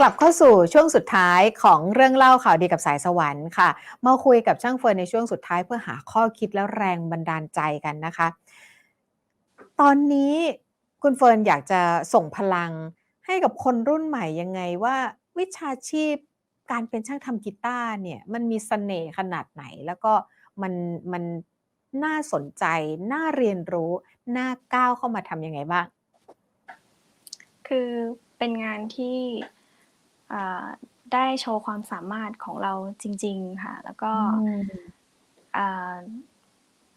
กลับเข้าสู่ช่วงสุดท้ายของเรื่องเล่าข่าวดีกับสายสวรรค์ค่ะ มาคุยกับช่างเฟิร์นในช่วงสุดท้ายเพื่อหาข้อคิดและแรงบันดาลใจกันนะคะ ตอนนี้คุณเฟิร์นอยากจะส่งพลังให้กับคนรุ่นใหม่ยังไงว่าวิชาชีพการเป็นช่างทำกีตาร์เนี่ยมันมีเสน่ห์ขนาดไหน แล้วก็มันมันน่าสนใจ น่าเรียนรู้ น่าก้าวเข้ามาทำยังไงบ้าง คือเป็นงานที่ ได้โชว์ความสามารถของเราจริง ๆ ค่ะ แล้วก็อืมอ่า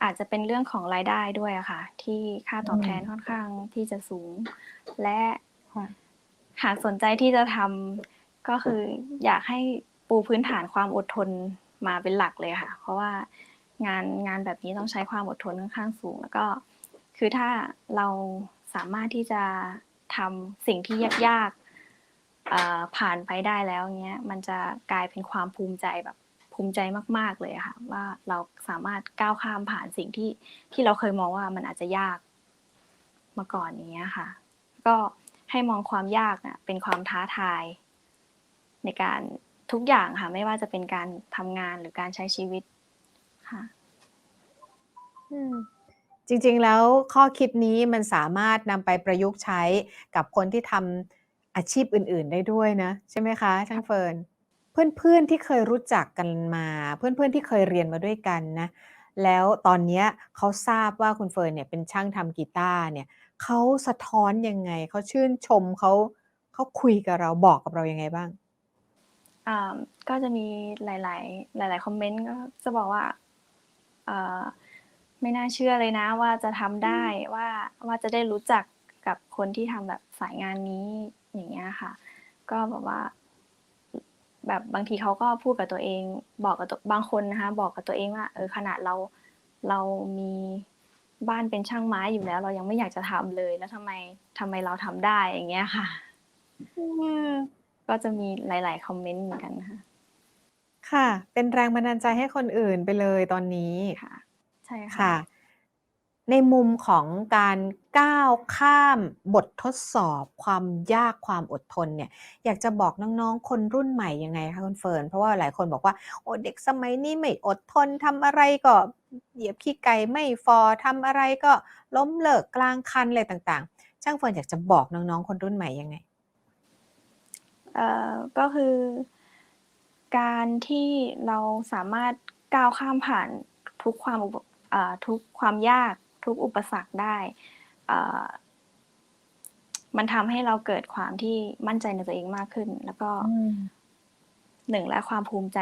อาจจะเป็นเรื่องของรายได้ด้วยอะค่ะ ที่ค่าตอบแทนอืมค่อนข้างที่จะสูง และค่ะหากสนใจที่จะทำก็คืออยากให้ปูพื้นฐานความอดทนมาเป็นหลักเลยค่ะ เพราะว่างานงานแบบนี้ต้องใช้ความอดทนค่อนข้างสูง แล้วก็ คือถ้าเราสามารถที่จะทำสิ่งที่ยากๆเอ่อ ผ่านไปได้แล้วเงี้ยมันจะกลายเป็นความภูมิใจแบบภูมิใจมาก ๆเลยค่ะ ว่าเราสามารถก้าวข้ามผ่านสิ่งที่ที่เราเคยมองว่ามันอาจจะยากมาก่อนอย่างเงี้ยค่ะ ก็ให้มองความยากน่ะเป็นความท้าทาย ในการทุกอย่างค่ะ ไม่ว่าจะเป็นการทำงานหรือการใช้ชีวิตค่ะอืมจริงๆแล้วข้อคิดนี้มันสามารถนำไปประยุกต์ใช้กับคนที่ทำ อาชีพอื่น ๆ ได้ด้วยนะ ใช่ไหมคะ ช่างเฟิร์นเพื่อน ๆ ที่เคยรู้จักกันมา เพื่อน ๆ ที่เคยเรียนมาด้วยกันนะ แล้วตอนเนี้ยเขาทราบว่าคุณเฟิร์นเนี่ยเป็นช่างทำกีตาร์เนี่ยเขาสะท้อนยังไง เขาชื่นชมเขาเขาคุยกับเราบอกกับเรายังไงบ้าง อ่าก็จะมีหลาย ๆ หลาย ๆ คอมเมนต์ก็จะบอกว่าเอ่อไม่น่าเชื่อเลยนะว่าจะทำได้ว่าว่าจะได้รู้จัก กับคนที่ทำแบบสายงานนี้อย่างเงี้ยค่ะ ก็แบบว่า แบบบางทีเขาก็พูดกับตัวเอง บอกกับตัวบางคนนะคะ บอกกับตัวเองว่า เออขนาดเราเรามีบ้านเป็นช่างไม้อยู่แล้ว เรายังไม่อยากจะทำเลยแล้วทำไมทำไมเราทำได้อย่างเงี้ยค่ะก็จะมีหลาย ๆ คอมเมนต์เหมือนกันค่ะค่ะ เป็นแรงบันดาลใจให้คนอื่นไปเลยตอนนี้ค่ะ ใช่ค่ะค่ะ ในมุมของการก้าวข้ามบททดสอบ ความยากความอดทนเนี่ยอยากจะบอกน้องๆ คนรุ่นใหม่ยังไงคะคุณเฟิร์นเพราะว่าหลายคนบอกว่าโอ้เด็กสมัยนี้ไม่อดทนทำอะไรก็เหยียบขี้ไก่ไม่ฟอทำอะไรก็ล้มเลิกกลางคันอะไรต่างๆ ช่างเฟิร์นอยากจะบอกน้องๆ คนรุ่นใหม่ยังไงเอ่อก็คือการที่เราสามารถก้าวข้ามผ่านทุกความทุกความยาก ทุกอุปสรรคได้เอ่อมันทำให้เราเกิดความที่มั่นใจในตัวเองมากขึ้น แล้วก็หนึ่งและความภูมิใจ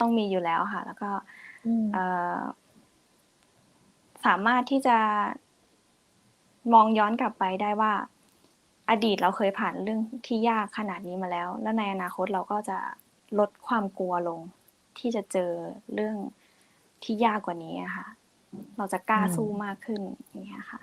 ต้องมีอยู่แล้วค่ะ แล้วก็เอ่อสามารถที่จะมองย้อนกลับไปได้ว่า อดีตเราเคยผ่านเรื่องที่ยากขนาดนี้มาแล้ว และในอนาคตเราก็จะลดความกลัวลง ที่จะเจอเรื่องที่ยากกว่านี้อะค่ะ เราจะกล้าอืมสู้มากขึ้นอย่างเงี้ยค่ะ